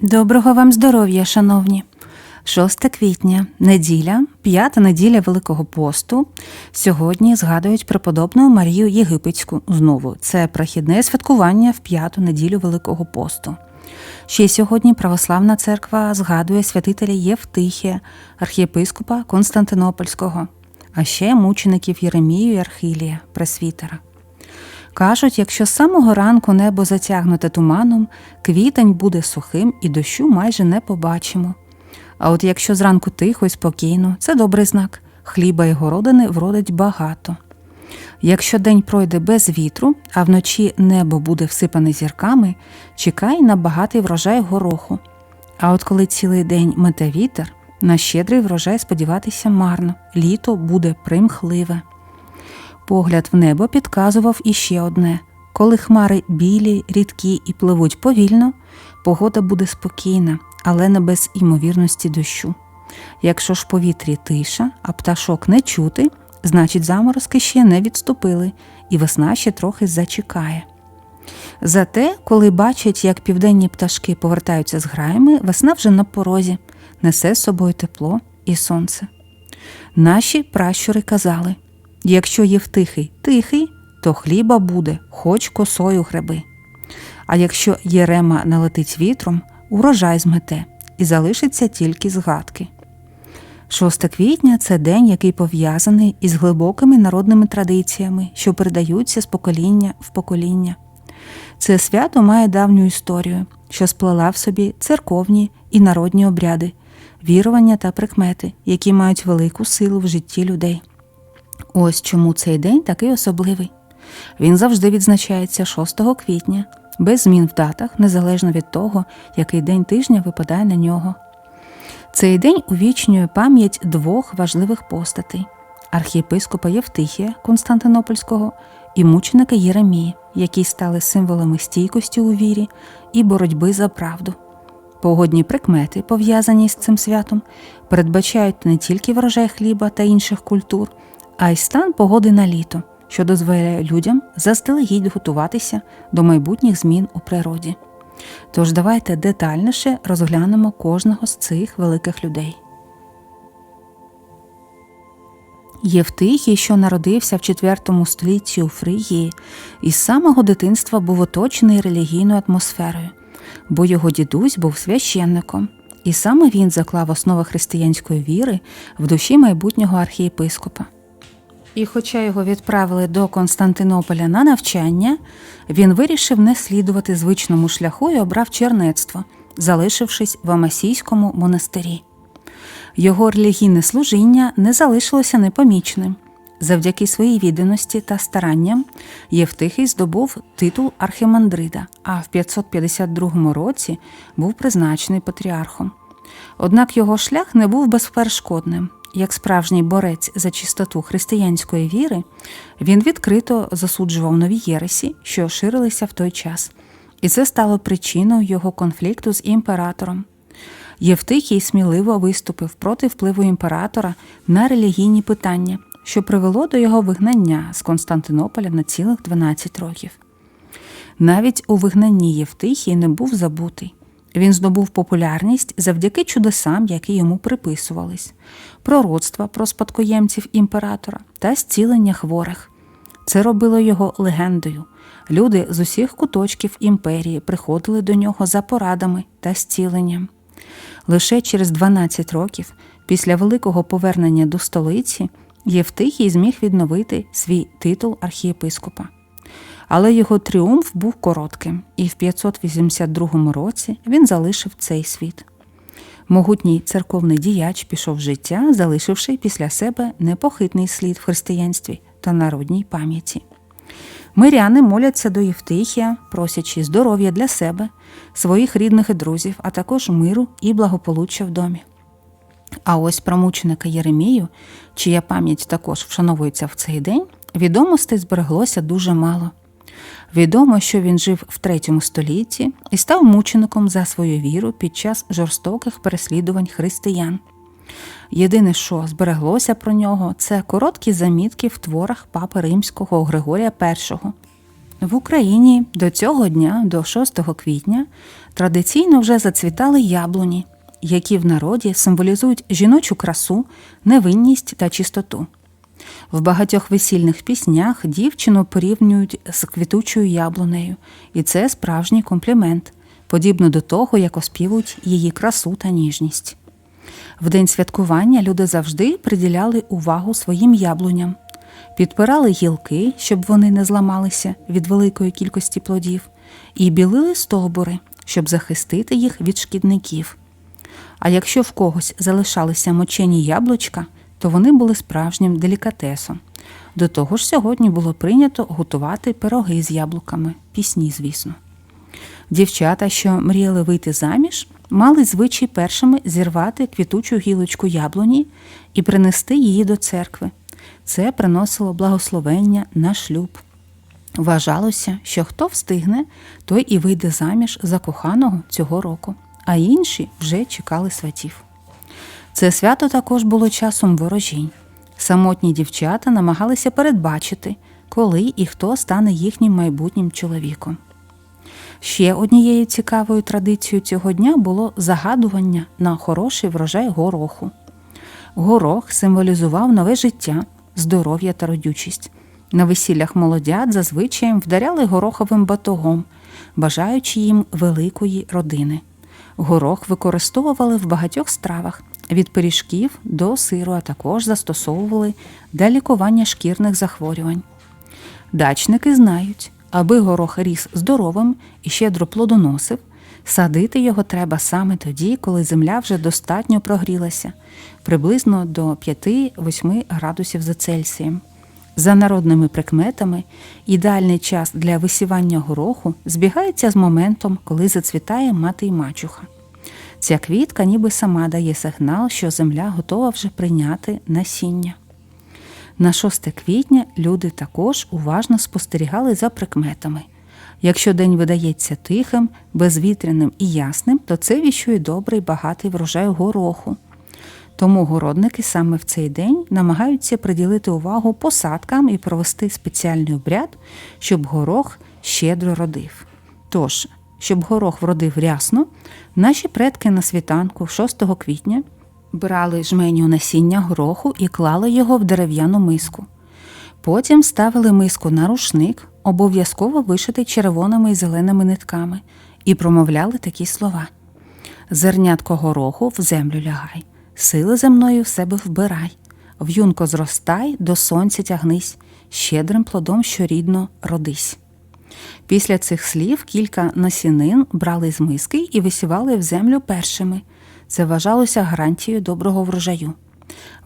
Доброго вам здоров'я, шановні. 6 квітня, неділя, п'ята неділя Великого посту. Сьогодні згадують преподобну Марію Єгипетську. Знову це прохідне святкування в п'яту неділю Великого посту. Ще сьогодні Православна церква згадує святителя Євтихія, архієпископа Константинопольського, а ще мучеників Єремію і Архилія, пресвітера. Кажуть, якщо з самого ранку небо затягнуте туманом, квітень буде сухим і дощу майже не побачимо. А от якщо зранку тихо і спокійно, це добрий знак. Хліба і городини вродить багато. Якщо день пройде без вітру, а вночі небо буде всипане зірками, чекай на багатий врожай гороху. А от коли цілий день мете вітер, на щедрий врожай сподіватися марно, літо буде примхливе. Погляд в небо підказував іще одне коли хмари білі, рідкі і пливуть повільно, погода буде спокійна, але не без імовірності дощу. Якщо ж в повітрі тиша, а пташок не чути, значить заморозки ще не відступили, і весна ще трохи зачекає. Зате, коли бачать, як південні пташки повертаються з граями, весна вже на порозі, несе з собою тепло і сонце. Наші пращури казали якщо Євтихий тихий, то хліба буде, хоч косою греби. А якщо Єрема налетить вітром, урожай змете і залишиться тільки згадки. 6 квітня це день, який пов'язаний із глибокими народними традиціями, що передаються з покоління в покоління. Це свято має давню історію, що сплела в собі церковні і народні обряди, вірування та прикмети, які мають велику силу в житті людей. Ось чому цей день такий особливий. Він завжди відзначається 6 квітня, без змін в датах, незалежно від того, який день тижня випадає на нього. Цей день увічнює пам'ять двох важливих постатей архієпископа Євтихія Константинопольського і мученика Єремії, які стали символами стійкості у вірі і боротьби за правду. Погодні прикмети, пов'язані з цим святом, передбачають не тільки врожай хліба та інших культур, а й стан погоди на літо, що дозволяє людям заздалегідь готуватися до майбутніх змін у природі. Тож давайте детальніше розглянемо кожного з цих великих людей. Євтихій, що народився в IV столітті у Фригії, із самого дитинства був оточений релігійною атмосферою, бо його дідусь був священником, і саме він заклав основи християнської віри в душі майбутнього архієпископа. І, хоча його відправили до Константинополя на навчання, він вирішив не слідувати звичному шляху і обрав чернецтво, залишившись в Амасійському монастирі. Його релігійне служіння не залишилося непомічним. Завдяки своїй відданості та старанням Євтихий здобув титул архимандрида, а в 552 році був призначений патріархом. Однак його шлях не був безперешкодним. Як справжній борець за чистоту християнської віри, він відкрито засуджував нові єресі, що ширилися в той час, і це стало причиною його конфлікту з імператором. Євтихій сміливо виступив проти впливу імператора на релігійні питання, що привело до його вигнання з Константинополя на цілих 12 років. Навіть у вигнанні Євтихій не був забутий. Він здобув популярність завдяки чудесам, які йому приписувались, пророцтва про спадкоємців імператора та зцілення хворих. Це робило його легендою. Люди з усіх куточків імперії приходили до нього за порадами та зціленням. Лише через 12 років, після великого повернення до столиці, Євтихій зміг відновити свій титул архієпископа. Але його тріумф був коротким, і в 582 році він залишив цей світ. Могутній церковний діяч пішов життя, залишивши після себе непохитний слід в християнстві та народній пам'яті. Миряни моляться до Євтихія, просячи здоров'я для себе, своїх рідних і друзів, а також миру і благополуччя в домі. А ось про мученика Єремію, чия пам'ять також вшановується в цей день, відомостей збереглося дуже мало. Відомо, що він жив в третьому столітті і став мучеником за свою віру під час жорстоких переслідувань християн. Єдине, що збереглося про нього, це короткі замітки в творах папи римського Григорія І. В Україні до цього дня, до 6 квітня, традиційно вже зацвітали яблуні, які в народі символізують жіночу красу, невинність та чистоту. В багатьох весільних піснях дівчину порівнюють з квітучою яблунею, і це справжній комплімент, подібно до того, як оспівують її красу та ніжність. В день святкування люди завжди приділяли увагу своїм яблуням, підпирали гілки, щоб вони не зламалися від великої кількості плодів, і білили стовбури, щоб захистити їх від шкідників. А якщо в когось залишалися мочені яблучка, то вони були справжнім делікатесом. До того ж, сьогодні було прийнято готувати пироги з яблуками, пісні, звісно. Дівчата, що мріяли вийти заміж, мали звичай першими зірвати квітучу гілочку яблуні і принести її до церкви. Це приносило благословення на шлюб. Вважалося, що хто встигне, той і вийде заміж за коханого цього року, а інші вже чекали сватів. Це свято також було часом ворожінь. Самотні дівчата намагалися передбачити, коли і хто стане їхнім майбутнім чоловіком. Ще однією цікавою традицією цього дня було загадування на хороший врожай гороху. Горох символізував нове життя, здоров'я та родючість. На весіллях молодят зазвичай вдаряли гороховим батогом, бажаючи їм великої родини. Горох використовували в багатьох стравах від пиріжків до сиру, а також застосовували для лікування шкірних захворювань. Дачники знають, аби горох ріс здоровим і щедро плодоносив, садити його треба саме тоді, коли земля вже достатньо прогрілася, приблизно до 5-8 градусів за Цельсієм. За народними прикметами, ідеальний час для висівання гороху збігається з моментом, коли зацвітає мати й мачуха. Ця квітка ніби сама дає сигнал, що земля готова вже прийняти насіння. На 6 квітня люди також уважно спостерігали за прикметами. Якщо день видається тихим, безвітряним і ясним, то це віщує добрий багатий врожай гороху. Тому городники саме в цей день намагаються приділити увагу посадкам і провести спеціальний обряд, щоб горох щедро родив. Тож, щоб горох вродив рясно, наші предки на світанку 6 квітня брали жменю насіння гороху і клали його в дерев'яну миску. Потім ставили миску на рушник, обов'язково вишитий червоними і зеленими нитками, і промовляли такі слова: Зернятко гороху в землю лягай, сили земної в себе вбирай, в'юнко зростай, до сонця тягнись, щедрим плодом щорідно родись. Після цих слів кілька насінин брали з миски і висівали в землю першими. Це вважалося гарантією доброго врожаю.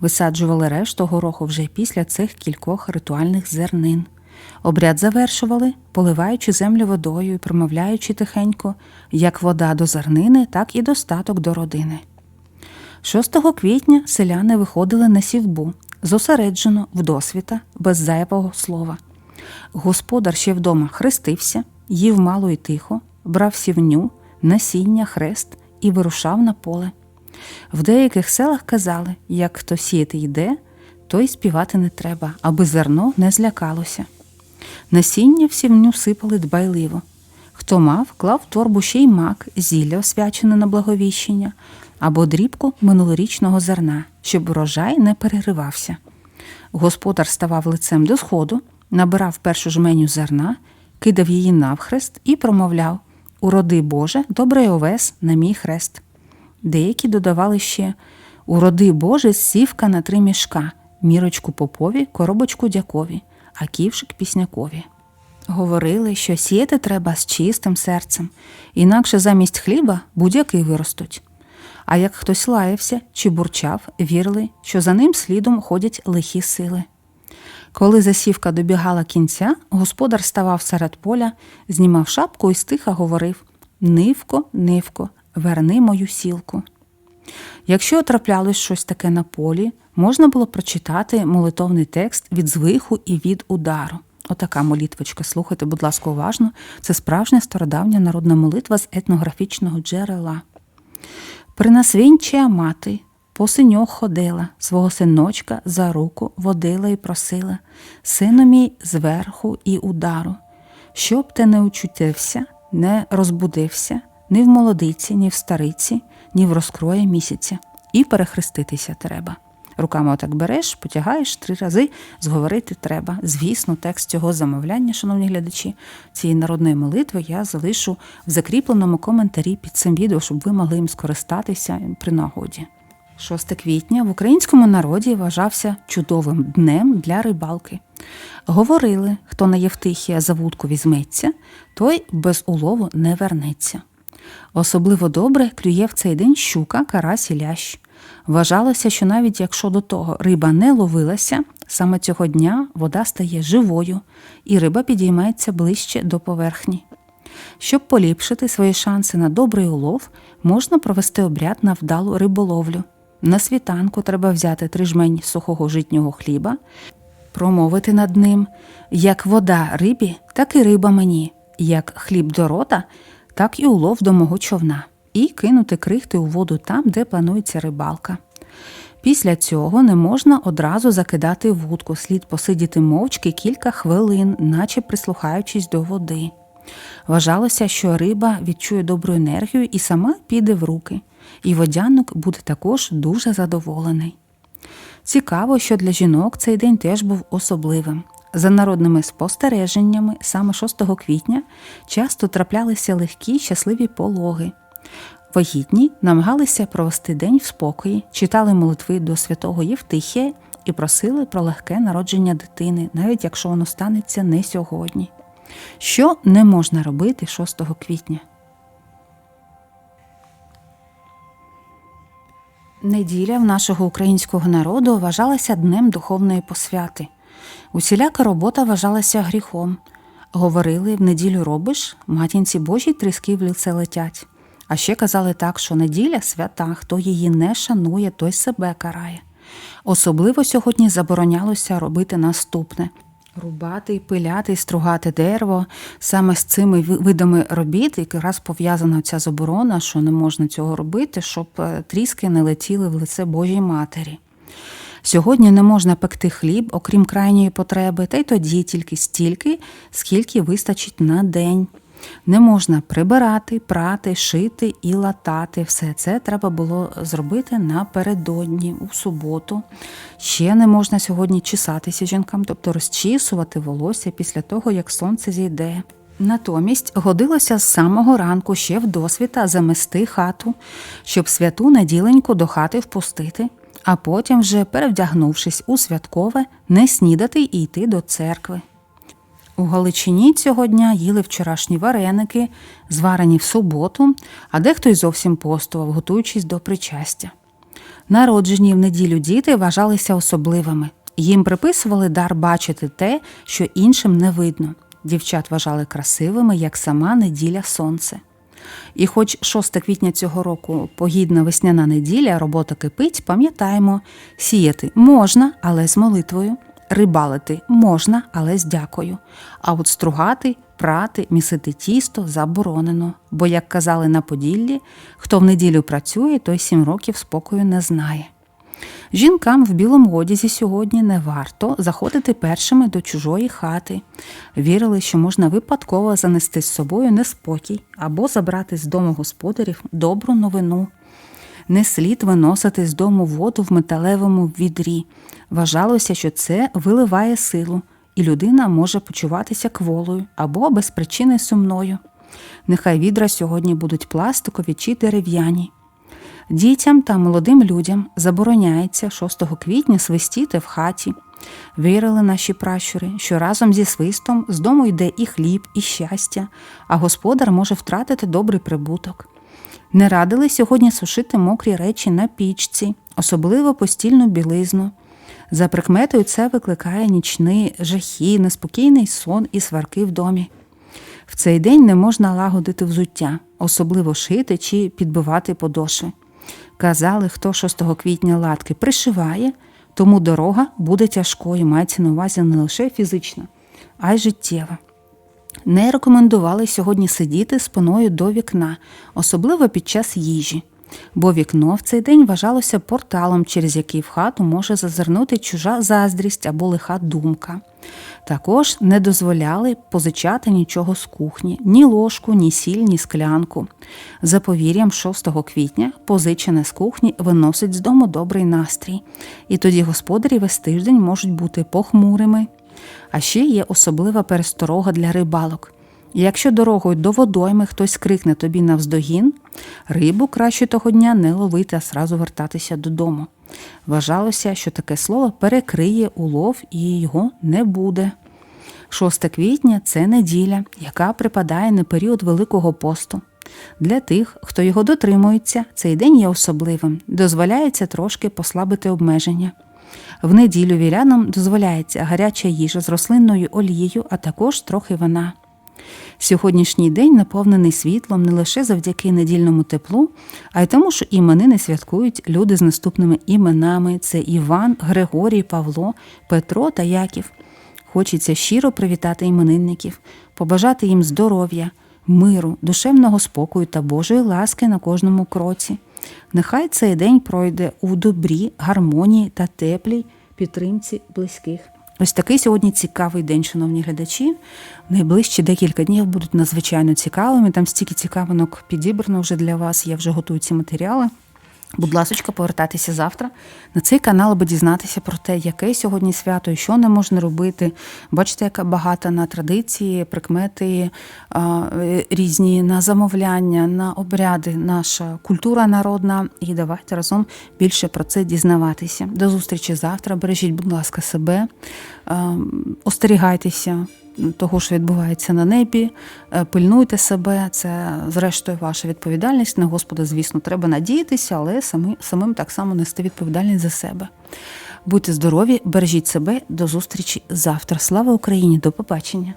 Висаджували решту гороху вже після цих кількох ритуальних зернин. Обряд завершували, поливаючи землю водою і промовляючи тихенько як вода до зернини, так і достаток до родини. 6 квітня селяни виходили на сівбу, зосереджено, вдосвіта, без зайвого слова. Господар ще вдома хрестився, їв мало й тихо, брав сівню, насіння, хрест і вирушав на поле. В деяких селах казали, як хто сіяти йде, то й співати не треба, аби зерно не злякалося. Насіння в сівню сипали дбайливо. Хто мав, клав в торбу ще й мак, зілля освячене на благовіщення, або дрібку минулорічного зерна, щоб урожай не переривався. Господар ставав лицем до сходу, набирав першу жменю зерна, кидав її навхрест і промовляв Уроди Боже, добрий овес на мій хрест. Деякі додавали ще Уроди Боже, сівка на три мішка, мірочку попові, коробочку дякові, а ківшик піснякові. Говорили, що сіяти треба з чистим серцем, інакше замість хліба будь-який виростуть. А як хтось лаявся чи бурчав, вірили, що за ним слідом ходять лихі сили. Коли засівка добігала кінця, господар ставав серед поля, знімав шапку і стиха говорив Нивко, нивко, верни мою сілку. Якщо траплялось щось таке на полі, можна було прочитати молитовний текст від звиху і від удару. Отака молитвочка, слухайте, будь ласка, уважно. Це справжня стародавня народна молитва з етнографічного джерела. Принасвінчая мати, по синьох ходила, свого синочка за руку водила і просила, сину мій зверху і удару, щоб ти не учутився, не розбудився, ні в молодиці, ні в стариці, ні в розкрої місяця. І перехреститися треба. Руками отак береш, потягаєш три рази, зговорити треба. Звісно, текст цього замовляння, шановні глядачі, цієї народної молитви я залишу в закріпленому коментарі під цим відео, щоб ви могли їм скористатися при нагоді. 6 квітня в українському народі вважався чудовим днем для рибалки. Говорили, хто на Євтихія за вудку візьметься, той без улову не вернеться. Особливо добре клює в цей день щука, карась і лящ. Вважалося, що навіть якщо до того риба не ловилася, саме цього дня вода стає живою, і риба підіймається ближче до поверхні. Щоб поліпшити свої шанси на добрий улов, можна провести обряд на вдалу риболовлю. На світанку треба взяти три жмень сухого житнього хліба, промовити над ним як вода рибі, так і риба мені, як хліб до рота, так і улов до мого човна, і кинути крихти у воду там, де планується рибалка. Після цього не можна одразу закидати вудку, слід посидіти мовчки кілька хвилин, наче прислухаючись до води. Вважалося, що риба відчує добру енергію і сама піде в руки, і водянок буде також дуже задоволений. Цікаво, що для жінок цей день теж був особливим. За народними спостереженнями, саме 6 квітня часто траплялися легкі щасливі пологи. Вагітні намагалися провести день в спокої, читали молитви до святого Євтихія і просили про легке народження дитини, навіть якщо воно станеться не сьогодні. Що не можна робити 6 квітня? Неділя в нашого українського народу вважалася днем духовної посвяти. Усіляка робота вважалася гріхом. Говорили, в неділю робиш, матінці Божій тріски в лице летять. А ще казали так, що неділя свята, хто її не шанує, той себе карає. Особливо сьогодні заборонялося робити наступне: рубати, пиляти, стругати дерево. Саме з цими видами робіт якраз пов'язана ця заборона, що не можна цього робити, щоб е, тріски не летіли в лице Божій Матері. Сьогодні не можна пекти хліб, окрім крайньої потреби, та й тоді тільки стільки, скільки вистачить на день. Не можна прибирати, прати, шити і латати. Все це треба було зробити напередодні, у суботу. Ще не можна сьогодні чесатися жінкам, тобто розчісувати волосся після того, як сонце зійде. Натомість годилося з самого ранку ще вдосвіта замести хату, щоб святу неділеньку до хати впустити, а потім, вже перевдягнувшись у святкове, не снідати і йти до церкви. У Галичині цього дня їли вчорашні вареники, зварені в суботу, а дехто й зовсім постував, готуючись до причастя. Народжені в неділю діти вважалися особливими. Їм приписували дар бачити те, що іншим не видно. Дівчат вважали красивими, як сама неділя сонце. І хоч 6 квітня цього року погідна весняна неділя, робота кипить, пам'ятаємо, сіяти можна, але з молитвою, рибалити можна, але з дякою. А от стругати, прати, місити тісто заборонено. Бо, як казали на Поділлі, хто в неділю працює, той сім років спокою не знає. Жінкам в білому одязі сьогодні не варто заходити першими до чужої хати. Вірили, що можна випадково занести з собою неспокій або забрати з дому господарів добру новину. Не слід виносити з дому воду в металевому відрі. Вважалося, що це виливає силу, і людина може почуватися кволою або без причини сумною. Нехай відра сьогодні будуть пластикові чи дерев'яні. Дітям та молодим людям забороняється 6 квітня свистіти в хаті. Вірили наші пращури, що разом зі свистом з дому йде і хліб, і щастя, а господар може втратити добрий прибуток. Не радили сьогодні сушити мокрі речі на пічці, особливо постільну білизну. За прикметою це викликає нічні жахи, неспокійний сон і сварки в домі. В цей день не можна лагодити взуття, особливо шити чи підбивати подошви. Казали, хто 6 квітня латки пришиває, тому дорога буде тяжкою, мається на увазі не лише фізична, а й життєва. Не рекомендували сьогодні сидіти спиною до вікна, особливо під час їжі. бо вікно в цей день вважалося порталом, через який в хату може зазирнути чужа заздрість або лиха думка. Також не дозволяли позичати нічого з кухні, ні ложку, ні сіль, ні склянку. За повір'ям 6 квітня позичене з кухні виносить з дому добрий настрій, і тоді господарі весь тиждень можуть бути похмурими. А ще є особлива пересторога для рибалок. Якщо дорогою до водойми хтось крикне тобі навздогін, рибу краще того дня не ловити, а сразу вертатися додому. Вважалося, що таке слово перекриє улов і його не буде. 6 квітня це неділя, яка припадає на період Великого посту. Для тих, хто його дотримується, цей день є особливим, дозволяється трошки послабити обмеження. В неділю вірянам дозволяється гаряча їжа з рослинною олією, а також трохи вина. Сьогоднішній день наповнений світлом не лише завдяки недільному теплу, а й тому, що іменини святкують люди з наступними іменами: це Іван, Григорій, Павло, Петро та Яків. Хочеться щиро привітати іменинників, побажати їм здоров'я, миру, душевного спокою та Божої ласки на кожному кроці. Нехай цей день пройде у добрі, гармонії та теплій підтримці близьких. Ось такий сьогодні цікавий день, шановні глядачі. Найближчі декілька днів будуть надзвичайно цікавими. Там стільки цікавинок підібрано вже для вас. Я вже готую ці матеріали. Будь ласочка, повертайтеся завтра на цей канал, аби дізнатися про те, яке сьогодні свято і що не можна робити. Бачите, яка багата на традиції, прикмети е, різні на замовляння, на обряди, наша культура народна. І давайте разом більше про це дізнаватися. До зустрічі завтра. Бережіть, будь ласка, себе, а, остерігайтеся того, що відбувається на небі, е, пильнуйте себе, це зрештою ваша відповідальність. На Господа, звісно, треба надіятися, але самим, самим так само нести відповідальність за себе. Будьте здорові, бережіть себе, до зустрічі завтра. Слава Україні! До побачення!